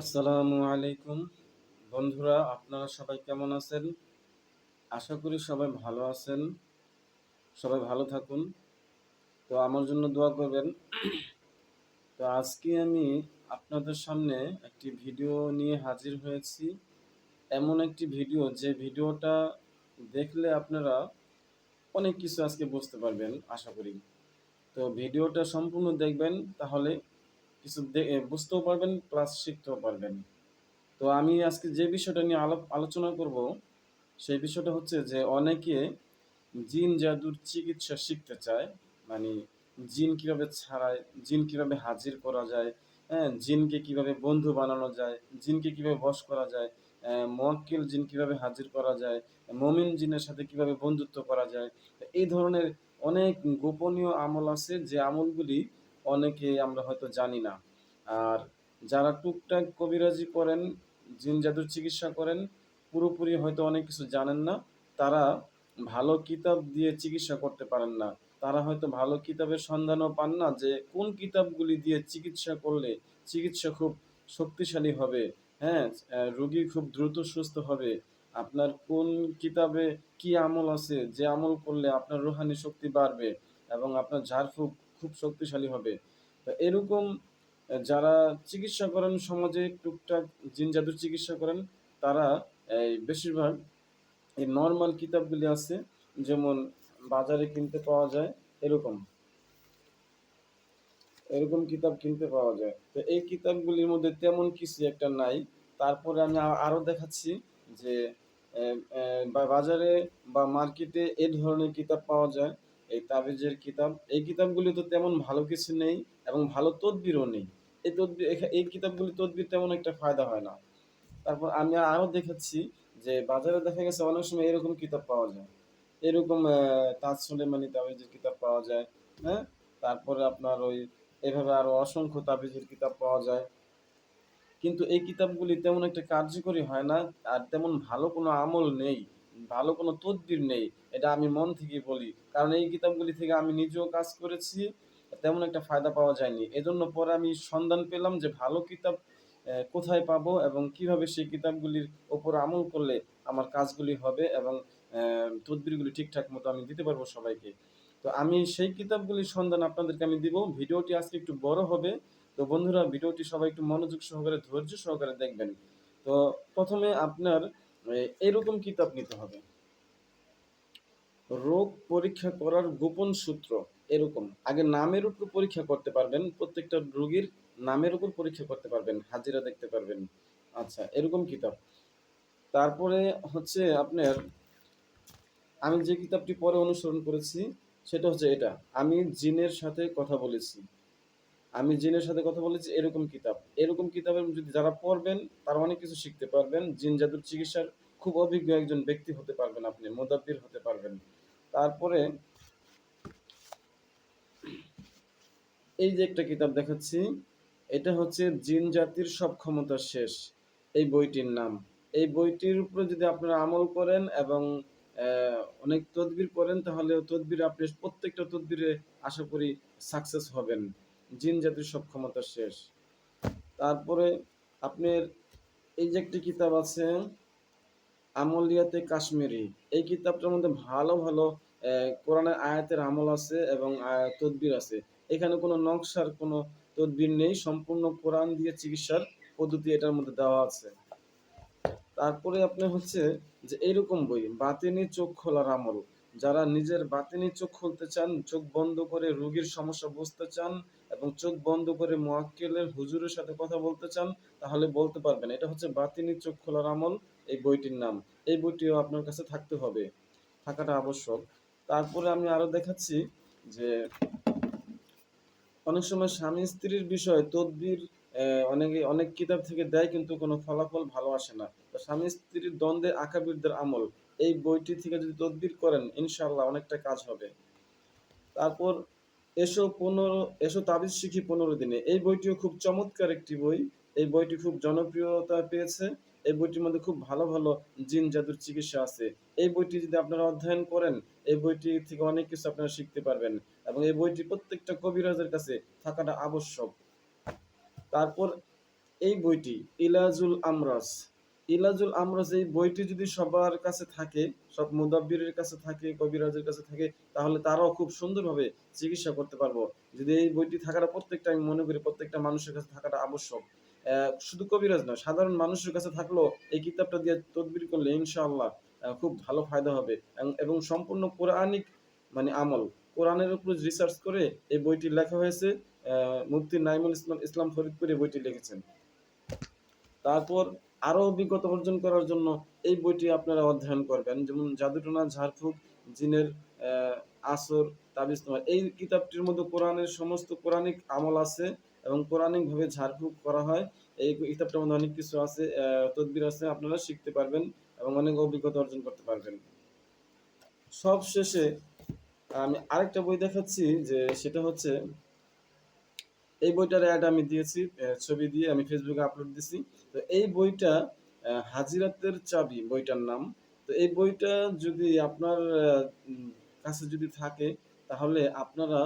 আসসালামু আলাইকুম। বন্ধুরা, আপনারা সবাই কেমন আছেন? আশা করি সবাই ভালো আছেন। সবাই ভালো থাকুন। তো আমার জন্য দোয়া করবেন। তো আজকে আমি আপনাদের সামনে একটি ভিডিও নিয়ে হাজির হয়েছি। এমন একটি ভিডিও, যে ভিডিওটা দেখলে আপনারা অনেক কিছু আজকে বুঝতে পারবেন, আশা করি। তো ভিডিওটা সম্পূর্ণ দেখবেন, তাহলে কিছু বুঝতেও পারবেন প্লাস শিখতেও পারবেন। তো আমি আজকে যে বিষয়টা নিয়ে আলাপ আলোচনা করব সেই বিষয়টা হচ্ছে যে অনেকে জিন জাদুর চিকিৎসা শিখতে চায় মানে জিন কীভাবে ছাড়ায় জিন কীভাবে হাজির করা যায় হ্যাঁ জিনকে কীভাবে বন্ধু বানানো যায় জিনকে কীভাবে বশ করা যায় আহ, মোয়াক্কেল জিন কীভাবে হাজির করা যায় মমিন জিনের সাথে কীভাবে বন্ধুত্ব করা যায় এই ধরনের অনেক গোপনীয় আমল আছে যে আমলগুলি অনেকে আমরা হয়তো জানি না। আর যারা টুকটাক কবিরাজি করেন, জিন জাদুর চিকিৎসা করেন, পুরোপুরি হয়তো অনেক কিছু জানেন না। তারা ভালো কিতাব দিয়ে চিকিৎসা করতে পারেন না। তারা হয়তো ভালো কিতাবের সন্ধানও পান না যে কোন কিতাবগুলি দিয়ে চিকিৎসা করলে চিকিৎসা খুব শক্তিশালী হবে। হ্যাঁ রোগী খুব দ্রুত সুস্থ হবে। আপনার কোন কিতাবে কি আমল আছে? যে আমল করলে আপনার রুহানি শক্তি বাড়বে এবং আপনার ঝাড়ফুঁক খুব শক্তিশালী হবে। তা এরকম যারা চিকিৎসা করেন, সমাজে টুকটাক জিন জাদুর চিকিৎসা করেন, তারা এই বেশিরভাগ এই নর্মাল কিতাবগুলি আছে, যেমন বাজারে কিনতে পাওয়া যায়, এরকম। এরকম কিতাব কিনতে পাওয়া যায়। তো এই কিতাবগুলির মধ্যে তেমন কিছু একটা নাই। তারপরে আমি আ- আরও দেখাচ্ছি যে বাজারে বা মার্কেটে এই ধরনের কিতাব পাওয়া যায়। এই তাবিজের কিতাব, এই কিতাবগুলি তো তেমন ভালো কিছু নেই এবং ভালো তদবিরও নেই। এই তদবির এই কিতাবগুলি তদবির তেমন একটা ফায়দা হয় না। তারপর আমি আরও দেখেছি যে বাজারে দেখা গেছে অনেক সময় এরকম কিতাব পাওয়া যায়। এরকম তাজ সুলেমানি তাবিজের কিতাব পাওয়া যায় হ্যাঁ? তারপরে আপনার ওই, এভাবে আরও অসংখ্য তাবিজের কিতাব পাওয়া যায়। কিন্তু এই কিতাবগুলি তেমন একটা কার্যকরী হয় না, আর তেমন ভালো কোনো আমল নেই। ভালো কোনো তদবির নেই, এটা আমি মন থেকে বলি। কারণ এই কিতাবগুলি থেকে আমি নিজেও কাজ করেছি, তেমন একটা ফায়দা পাওয়া যায়নি। এজন্য পরে আমি সন্ধান পেলাম যে ভালো কিতাব কোথায় পাবো এবং কীভাবে সেই কিতাবগুলির ওপর আমল করলে আমার কাজগুলি হবে এবং তদবিরগুলি ঠিকঠাক মতো আমি দিতে পারব সবাইকে। তো আমি সেই কিতাবগুলির সন্ধান আপনাদেরকে আমি দিব। ভিডিওটি আজকে একটু বড় হবে। তো বন্ধুরা, ভিডিওটি সবাই একটু মনোযোগ সহকারে, ধৈর্য সহকারে দেখবেন। তো প্রথমে আপনার এরকম কিতাব নিতে হবে। রোগ পরীক্ষা করার গোপন সূত্র এরকম। আগে নামের উপর পরীক্ষা করতে পারবেন, প্রত্যেকটা রোগীর নামের উপর পরীক্ষা করতে পারবেন, হাজিরা দেখতে পারবেন। আচ্ছা এরকম কিতাব। তারপরে হচ্ছে আপনার, আমি যে কিতাবটি পরে অনুসরণ করেছি, সেটা হচ্ছে এটা। আমি জিনের সাথে কথা বলেছি। আমি জিনের সাথে কথা বলেছি, এরকম কিতাব। এরকম কিতাবের যদি যারা পড়বেন, তারা অনেক কিছু শিখতে পারবেন। জিন জাদুর চিকিৎসার খুব অভিজ্ঞ একজন ব্যক্তি হতে পারবেন আপনি, মোদাব্বির হতে পারবেন। তারপরে এই যে একটা কিতাব দেখাচ্ছি, এটা হচ্ছে জিন জাতির সব ক্ষমতা শেষ, এই বইটির নাম। এই বইটির উপরে যদি আপনারা আমল করেন এবং অনেক তদবির করেন, তাহলে তদবির আপনি প্রত্যেকটা তদবিরে আশা করি সাকসেস হবেন। জিন জাতির সব ক্ষমতা শেষ। তারপরে আপনার এই যে একটি কিতাব আছে, আমলিয়াতে কাশ্মীরি। এই কিতাবটার মধ্যে ভালো ভালো কোরআনের আয়াতের আমল আছে এবং তদবির আছে। এখানে কোনো নকশার কোনো তদবির নেই, সম্পূর্ণ কোরআন দিয়ে চিকিৎসার পদ্ধতি এটার মধ্যে দেওয়া আছে। তারপরে আপনি হচ্ছে যে এরকম বই, বাতিনি চোখ খোলার আমল। যারা নিজের বাতিনি চোখ খুলতে চান, চোখ বন্ধ করে রোগীর সমস্যা বুঝতে চান এবং চোখ বন্ধ করে মোয়াক্কেলের হুজুরের সাথে কথা বলতে চান, তাহলে বলতে পারবেন। এটা হচ্ছে বাতিনি চোখ খোলার আমল, এই বইটির নাম। এই বইটিও আপনার কাছে থাকতে হবে। থাকাটা আবশ্যক। তারপরে আমি আরও দেখাচ্ছি যে অনেক সময় স্বামী স্ত্রীর বিষয়ে তদবির অনেকে, অনেক কিতাব থেকে দেয় কিন্তু কোনো ফলাফল ভালো আসে না। স্বামী স্ত্রীর দ্বন্দ্বে আকাবিরদের আমল। এই বইটি থেকে যদি তদবির করেন ইনশাল্লাহ অনেকটা কাজ হবে। তারপর এসো পনেরো, এসো তাবিজ শিখি পনেরো দিনে। এই বইটিও খুব চমৎকার একটি বই। এই বইটি খুব জনপ্রিয়তা পেয়েছে। এই বইটির মধ্যে খুব ভালো ভালো জিন জাদুর চিকিৎসা আছে। এই বইটি যদি আপনারা অধ্যয়ন করেন, এই বইটি থেকে অনেক কিছু আপনারা শিখতে পারবেন এবং এই বইটি প্রত্যেকটা কবিরাজের কাছে থাকাটা আবশ্যক। তারপর এই বইটি, ইলাজুল আমরাজ। ইলাজুল আমরাজ এই বইটি যদি সবার কাছে থাকে, সব মুদাব্বিরের কাছে থাকে, কবিরাজের কাছে থাকে, তাহলে তারাও খুব সুন্দরভাবে চিকিৎসা করতে পারব। যদি এই বইটি থাকাটা প্রত্যেকটা, আমি মনে করি প্রত্যেকটা মানুষের কাছে থাকাটা আবশ্যক। শুধু কবিরাজ নয়, সাধারণ মানুষের কাছে থাকলেও এই কিতাবটা দিয়ে তদবির করলে ইনশাআল্লাহ খুব ভালো ফায়দা হবে। এবং- সম্পূর্ণ কোরআনিক মানে আমল কোরআনের উপর রিসার্চ করে এই বইটি লেখা হয়েছে মুফতি নাইমুল ইসলাম ইসলাম ফরিদপুর বইটি লিখেছেন। তারপর আরও অভিজ্ঞতা অর্জন করার জন্য এই বইটি আপনারা অধ্যয়ন করবেন। যেমন জাদুটনা, ঝাড়ফুঁক, জিনের আসর, তাবিজ তোমার। এই কিতাবটির মধ্যে কোরআনের সমস্ত কোরআনিক আমল আছে এবং কোরআনিক ভাবে ঝাড়ফুঁক করা হয়। এই কিতাবটার মধ্যে অনেক কিছু আছে তদবির আছে, আপনারা শিখতে পারবেন এবং অনেক অভিজ্ঞতা অর্জন করতে পারবেন। সব শেষে আমি আরেকটা বই দেখাচ্ছি, যে সেটা হচ্ছে এই বইটার অ্যাড আমি দিয়েছি ছবি দিয়ে আমি ফেসবুকে আপলোড দিছি। তো এই বইটা হাজিরাতের চাবি বইটার নাম। তো এই বইটা যদি আপনার কাছে যদি থাকে, তাহলে আপনারা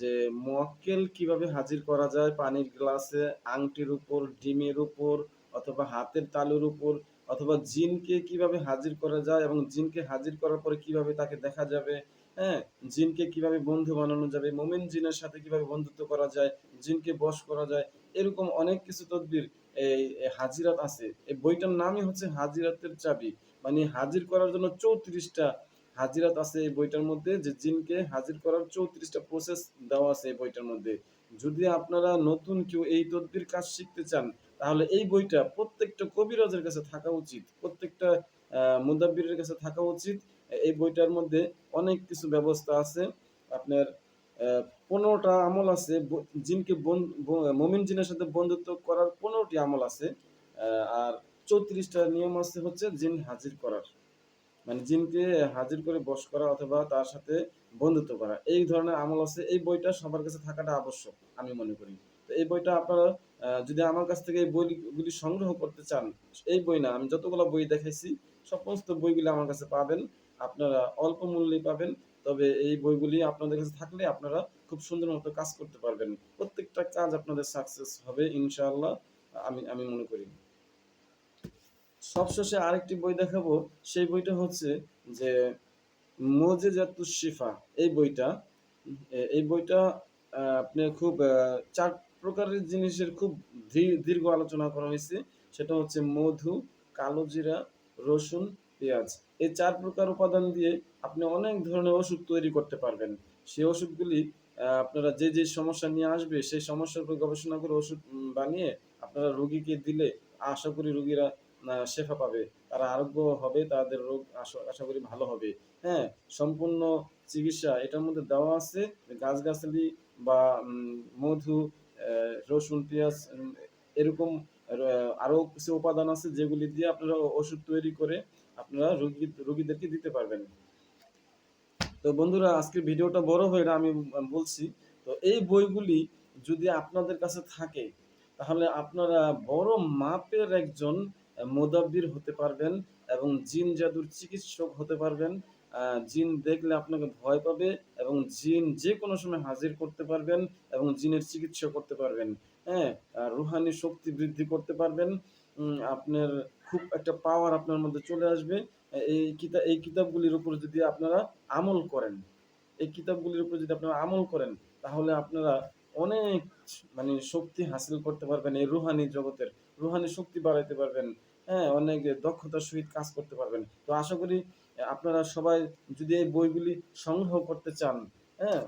যে মক্কেল কীভাবে হাজির করা যায়, পানির গ্লাসে, আংটির উপর, ডিমের উপর, অথবা হাতের তালুর উপর, অথবা জিনকে কীভাবে হাজির করা যায় এবং জিনকে হাজির করার পরে কীভাবে তাকে দেখা যাবে হ্যাঁ জিনকে কীভাবে বন্ধু বানানো যাবে, মোমেন জিনের সাথে কীভাবে বন্ধুত্ব করা যায়, জিনকে বশ করা যায়, এরকম অনেক কিছু তদবির এই হাজিরাত আছে। এই বইটার নামই হচ্ছে হাজিরাতের চাবি। মানে হাজির করার জন্য চৌত্রিশটা হাজিরাত আছে এই বইটার মধ্যে, যে জিনকে হাজির করার চৌত্রিশটা প্রসেস দেওয়া আছে এই বইটার মধ্যে। যদি আপনারা নতুন কেউ এই তদবির কাজ শিখতে চান, তাহলে এই বইটা প্রত্যেকটা কবিরাজের কাছে থাকা উচিত। প্রত্যেকটা মুদাব্বিরের কাছে থাকা উচিত। এই বইটার মধ্যে অনেক কিছু ব্যবস্থা আছে। আপনার পনেরোটা আমল আছে। জিনকে মমিন জিনের সাথে বন্ধুত্ব করার পনেরোটি আমল আছে। আর চৌত্রিশটা নিয়ম আছে হচ্ছে জিন হাজির করার। মানে জিনকে হাজির করে বশ করা অথবা তার সাথে বন্ধুত্ব করা। এই ধরনের আমল আছে। এই বইটা সবার কাছে থাকাটা আবশ্যক, আমি মনে করি। তো এই বইটা আপনারা যদি আমার কাছ থেকে এই বইগুলি সংগ্রহ করতে চান, এই বই না, আমি যতগুলো বই দেখাইছি সমস্ত বইগুলি আমার কাছে পাবেন। আপনারা অল্প মূল্যে পাবেন, তবে এই বইগুলি আপনাদের কাছে থাকলে আপনারা খুব সুন্দর মতো কাজ করতে পারবেন। প্রত্যেকটা কাজ আপনাদের সাকসেস হবে, ইনশাআল্লাহ, আমি আমি মনে করি। সবশেষে আরেকটি বই দেখাবো, সেই বইটা হচ্ছে যে মোজেজাতুস শিফা, এই বইটা। এই বইটা আপনি খুব চার প্রকারের জিনিসের খুব দীর্ঘ আলোচনা করা হয়েছে। সেটা হচ্ছে মধু, কালো জিরা রসুন, পেঁয়াজ এই চার প্রকার উপাদান দিয়ে আপনি অনেক ধরনের ওষুধ তৈরি করতে পারবেন। সেই ওষুধগুলি আপনারা যে যে সমস্যা নিয়ে আসবে, সেই সমস্যার উপর গবেষণা করে ওষুধ বানিয়ে আপনারা রোগীকে দিলে আশা করি রোগীরা শেফা পাবে। তারা আরোগ্য হবে, তাদের রোগ আশা আশা করি ভালো হবে। হ্যাঁ সম্পূর্ণ চিকিৎসা এটার মধ্যে দেওয়া আছে, গাছগাছালি বা মধু রসুন, পেঁয়াজ এরকম আহ, আরও কিছু উপাদান আছে যেগুলি দিয়ে আপনারা ওষুধ তৈরি করে আপনারা রোগী রোগীদেরকে দিতে পারবেন। তো বন্ধুরা আজকের ভিডিওটা বড় হয়ে আমি বলছি তো এই বইগুলি যদি আপনাদের কাছে থাকে তাহলে আপনারা বড় মাপের একজন মোদাব্বির হতে পারবেন এবং জিন জাদুর চিকিৎসক হতে পারবেন। জিন দেখলে আপনাকে ভয় পাবে এবং জিন যে কোনো সময় হাজির করতে পারবেন এবং জিনের চিকিৎসা করতে পারবেন। হ্যাঁ রুহানি শক্তি বৃদ্ধি করতে পারবেন। আপনার খুব একটা পাওয়ার আপনার মধ্যে চলে আসবে। এই কিতাব এই কিতাবগুলির উপর যদি আপনারা আমল করেন, এই কিতাবগুলির উপর যদি আপনারা আমল করেন, তাহলে আপনারা অনেক মানে শক্তি হাসিল করতে পারবেন এই রুহানি জগতের। রুহানি শক্তি বাড়াইতে পারবেন। হ্যাঁ অনেক দক্ষতার সহিত কাজ করতে পারবেন। তো আশা করি আপনারা সবাই যদি এই বইগুলি সংগ্রহ করতে চান হ্যাঁ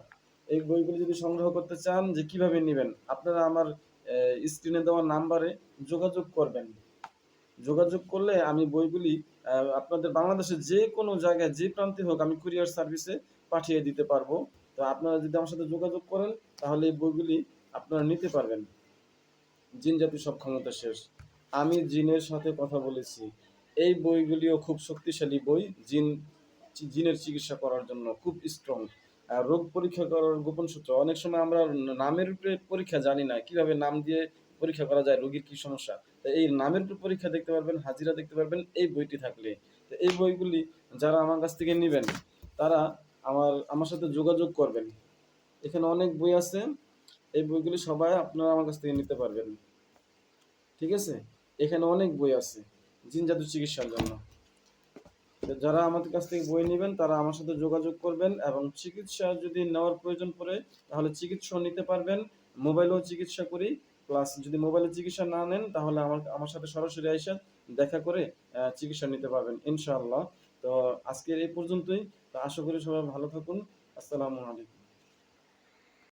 এই বইগুলি যদি সংগ্রহ করতে চান যে কীভাবে নেবেন, আপনারা আমার স্ক্রিনে দেওয়া নাম্বারে যোগাযোগ করবেন। যোগাযোগ করলে আমি বইগুলি আপনাদের বাংলাদেশের যে কোনো জায়গায়, যে প্রান্তে হোক, আমি কুরিয়ার সার্ভিসে পাঠিয়ে দিতে পারব। তো আপনারা যদি আমার সাথে যোগাযোগ করেন, তাহলে এই বইগুলি আপনারা নিতে পারবেন। জিন জাতি সব ক্ষমতা শেষ। আমি জিনের সাথে কথা বলেছি। এই বইগুলিও খুব শক্তিশালী বই, জিন, জিনের চিকিৎসা করার জন্য খুব স্ট্রং রোগ পরীক্ষা করার গোপন সূত্র। অনেক সময় আমরা নামের পরীক্ষা জানি না, কীভাবে নাম দিয়ে পরীক্ষা করা যায়, রোগীর কি সমস্যা? এই নামের পরীক্ষা দেখতে পারবেন, হাজিরা দেখতে পারবেন, এই বইটি থাকলে। তো এই বইগুলি যারা আমার কাছ থেকে নেবেন, তারা আমার আমার সাথে যোগাযোগ করবেন। এখানে অনেক বই আছে, এই বইগুলি সবাই আপনারা আমার কাছ থেকে নিতে পারবেন। ঠিক আছে? এখানে অনেক বই আছে জিন জাদু চিকিৎসার জন্য। যারা আমাদের কাছ থেকে বই নেবেন, তারা আমার সাথে যোগাযোগ করবেন এবং চিকিৎসা যদি নেওয়ার প্রয়োজন পড়ে, তাহলে চিকিৎসা নিতে পারবেন। মোবাইলেও চিকিৎসা করি। প্লাস যদি মোবাইলে চিকিৎসা না নেন, তাহলে আমার আমার সাথে সরাসরি এসে দেখা করে চিকিৎসা নিতে পারবেন, ইনশাআল্লাহ। তো আজকের এই পর্যন্তই। তো আশা করি সবাই ভালো থাকুন। আসসালামু আলাইকুম।